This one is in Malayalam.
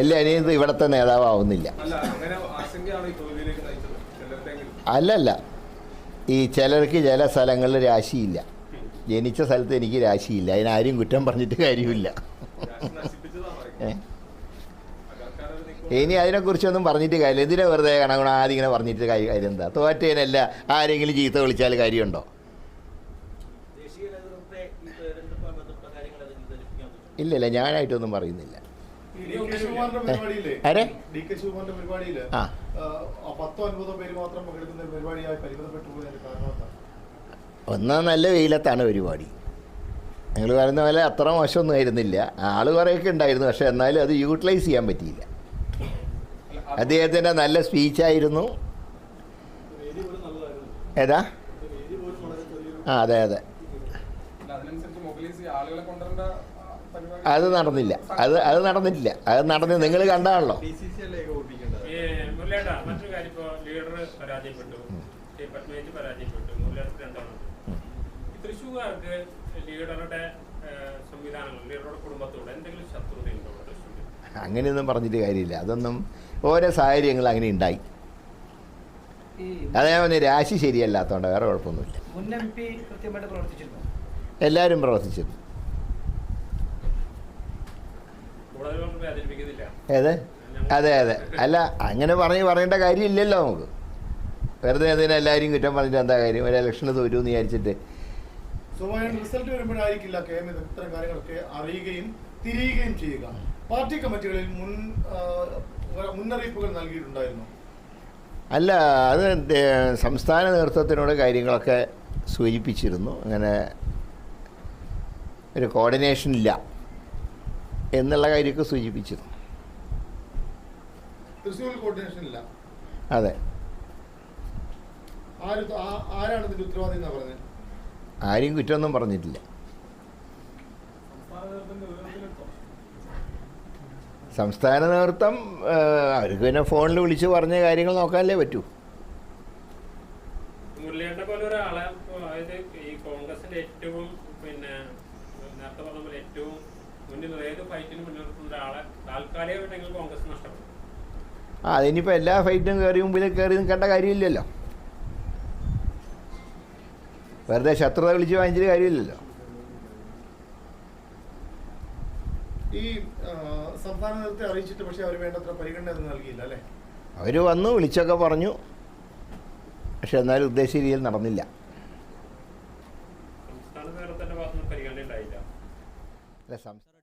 എല്ലാ ഇവിടുത്തെ നേതാവാവുന്നില്ല. അല്ല ആശങ്കയാണ് ഈ തോൽവിയിലേക്ക് നയിച്ചത് അല്ലല്ല. ഈ ചിലർക്ക് ചില സ്ഥലങ്ങളിൽ രാശിയില്ല. ജനിച്ച സ്ഥലത്ത് എനിക്ക് രാശിയില്ല. അതിനാരും കുറ്റം പറഞ്ഞിട്ട് കാര്യമില്ല. ഇനി അതിനെക്കുറിച്ചൊന്നും പറഞ്ഞിട്ട് കാര്യമില്ല. എന്തിനാ വെറുതെ കണക്കണം ആദ്യം ഇങ്ങനെ പറഞ്ഞിട്ട് കാര്യം കാര്യം എന്താ? തോറ്റേനല്ല. ആരെങ്കിലും ചീത്ത വിളിച്ചാൽ കാര്യമുണ്ടോ? ദേശീയ നേതൃത്വത്തെ ഈ തെരഞ്ഞെടുപ്പുമായി ബന്ധപ്പെട്ട കാര്യങ്ങൾ ഏതെങ്കിലും ധരിപ്പിക്കാൻ പറ്റുമോ? ഇല്ല ഇല്ല ഞാനായിട്ടൊന്നും പറയുന്നില്ല ആരെ ആ. ഒന്നാം നല്ല വെയിലത്താണ് പരിപാടി. നിങ്ങൾ പറയുന്ന പോലെ അത്ര മോശമൊന്നും ആയിരുന്നില്ല. ആൾ കുറേയൊക്കെ ഉണ്ടായിരുന്നു പക്ഷെ എന്നാലും അത് യൂട്ടിലൈസ് ചെയ്യാൻ പറ്റിയില്ല. അദ്ദേഹത്തിന്റെ നല്ല സ്പീച്ചായിരുന്നു. ഏതാ? ആ അതെ അതെ. അത് നടന്നില്ല. അത് അത് നടന്നിട്ടില്ല. അത് നടന്ന് നിങ്ങൾ കണ്ടാണല്ലോ. മറ്റൊരു കാര്യം ഇപ്പോൾ ലീഡർ പരാജയപ്പെട്ടു. ഈ പത്മേജ് പരാജയപ്പെട്ടു. മുരളിയേട്ട രണ്ടാമത് ഈ തൃശ്ശൂർകാർക്ക് ലീഡറുടെ ഏഹ്, സംവിധാനങ്ങൾ ലീഡറുടെ കുടുംബത്തോട് എന്തെങ്കിലും ശത്രുതയുണ്ടോ അങ്ങനെയൊന്നും പറഞ്ഞിട്ട് കാര്യമില്ല. അതൊന്നും ഓരോ സാഹചര്യങ്ങൾ അങ്ങനെ ഉണ്ടായി. അതേ പറഞ്ഞ രാശി ശരിയല്ലാത്തതുകൊണ്ട് വേറെ കുഴപ്പമൊന്നുമില്ല. എല്ലാവരും പ്രവർത്തിച്ചിരുന്നു. ഏത്? അതെ അതെ. അല്ല അങ്ങനെ പറഞ്ഞ് പറയേണ്ട കാര്യമില്ലല്ലോ നമുക്ക്. വെറുതെ അതിന് എല്ലാവരും കുറ്റം പറഞ്ഞിട്ട് എന്താ കാര്യം? ഒരു ഇലക്ഷന് തോറ്റു എന്ന് വിചാരിച്ചിട്ട്. റിസൾട്ട് വരുമ്പോഴായിരിക്കില്ല കെ എം ഇത്തരം കാര്യങ്ങളൊക്കെ അറിയുകയും തിരിയുകയും ചെയ്യുക. പാർട്ടി കമ്മിറ്റികളിൽ മുൻ മുന്നറിയിപ്പുകൾ നൽകിയിട്ടുണ്ടായിരുന്നു. അല്ല അത് സംസ്ഥാന നേതൃത്വത്തിനോട് കാര്യങ്ങളൊക്കെ സൂചിപ്പിച്ചിരുന്നു. അങ്ങനെ ഒരു കോർഡിനേഷൻ ഇല്ല. എന്നുള്ള കാര്യമൊക്കെ ഇല്ല. അതെ. ആര് കുറ്റമൊന്നും പറഞ്ഞിട്ടില്ല. സംസ്ഥാന സംസ്ഥാന നേതൃത്വം അവർക്ക് പിന്നെ ഫോണിൽ വിളിച്ച് പറഞ്ഞ കാര്യങ്ങൾ നോക്കാനല്ലേ പറ്റൂ. മുരളിയേട്ടനെ പോലെ ഒരാളെ അതായത് ഈ കോൺഗ്രസിന്റെ ഏറ്റവും പിന്നെ നേരത്തെ പറഞ്ഞ പോലെ ഏറ്റവും മുന്നിൽ ഏത് ഫൈറ്റിന് മുന്നിലുള്ള ഒരാളെ താൽക്കാലികമായിട്ടെങ്കിലും കോൺഗ്രസ് നഷ്ടപ്പെടും. ആ അതിനിപ്പോൾ എല്ലാ ഫൈറ്റും കയറി മുമ്പിൽ കയറി നിൽക്കേണ്ട കാര്യമില്ലല്ലോ. വെറുതെ ശത്രുത വിളിച്ച് വാങ്ങിച്ചിട്ട് കാര്യമില്ലല്ലോ. ഈ ആ, സംസ്ഥാന നേതൃത്വത്തെ അറിയിച്ചിട്ട് പക്ഷേ അവർ വേണ്ടത്ര പരിഗണന നൽകിയില്ല അല്ലേ? അവർ വന്നു വിളിച്ചൊക്കെ പറഞ്ഞു. പക്ഷെ എന്നാലും ഉദ്ദേശിച്ച രീതിയിൽ നടന്നില്ല. അല്ല സംസ്ഥാന